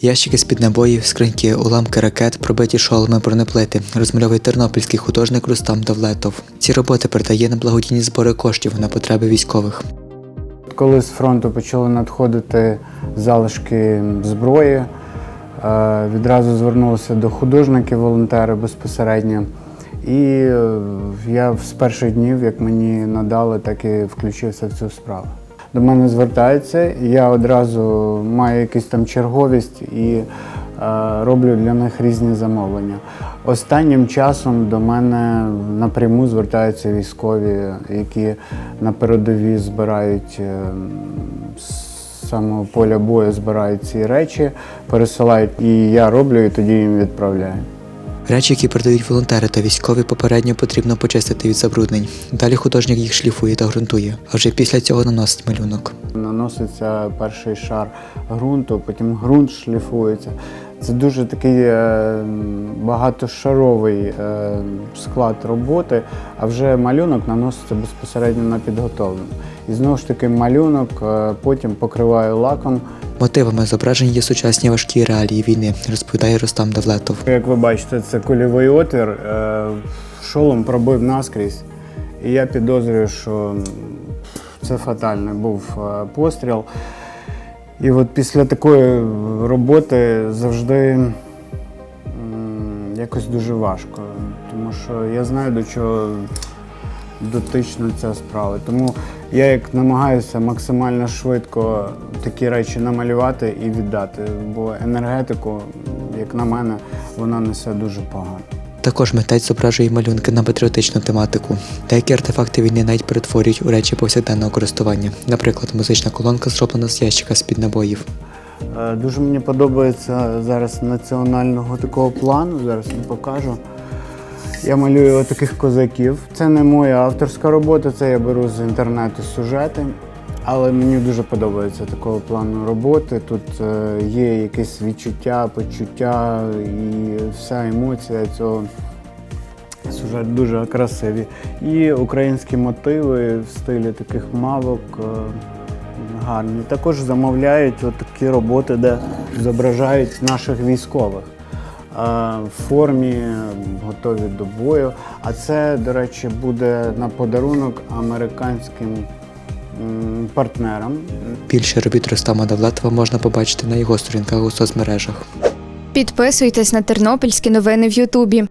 Ящики з-під набоїв, скриньки, уламки ракет, пробиті шоломи, бронеплити, розмальовує тернопільський художник Рустам Давлетов. Ці роботи передає на благодійні збори коштів на потреби військових. Коли з фронту почали надходити залишки зброї, е, відразу звернулися до художників, волонтери безпосередньо. І е, я з перших днів, як мені надали, так і включився в цю справу. До мене звертаються, я одразу маю якусь там черговість і е, роблю для них різні замовлення. Останнім часом до мене напряму звертаються військові, які на передовій збирають е, з самого поля бою, збирають ці речі, пересилають, і я роблю, і тоді їм відправляю. Речі, які передають волонтери та військові, попередньо потрібно почистити від забруднень. Далі художник їх шліфує та ґрунтує, а вже після цього наносить малюнок. Наноситься перший шар ґрунту, потім ґрунт шліфується. Це дуже такий е, багатошаровий е, склад роботи, а вже малюнок наноситься безпосередньо на підготовлену. І знову ж таки малюнок е, потім покриваю лаком. Мотивами зображень є сучасні важкі реалії війни, розповідає Рустам Давлетов. Як ви бачите, це кульовий отвір, е, шолом пробив наскрізь. І я підозрюю, що це фатальний був е, постріл. І от після такої роботи завжди якось дуже важко, тому що я знаю, до чого дотична ця справа. Тому я як намагаюся максимально швидко такі речі намалювати і віддати, бо енергетику, як на мене, вона несе дуже погано. Також митець зображує малюнки на патріотичну тематику. Деякі артефакти війни навіть перетворюють у речі повсякденного користування. Наприклад, музична колонка зроблена з ящика з-під набоїв. Е, Дуже мені подобається зараз національного такого плану. Зараз я покажу. Я малюю таких козаків. Це не моя авторська робота, це я беру з інтернету сюжети. Але мені дуже подобається такого плану роботи. Тут е, є якесь відчуття, почуття і вся емоція цього. Сюжет дуже красиві. І українські мотиви в стилі таких мавок е, гарні. Також замовляють такі роботи, де зображають наших військових в формі, готові до бою. А це, до речі, буде на подарунок американським партнерам. Більше робіт Рустама Давлатова можна побачити на його сторінках у соцмережах. Підписуйтесь на тернопільські новини в Ютубі.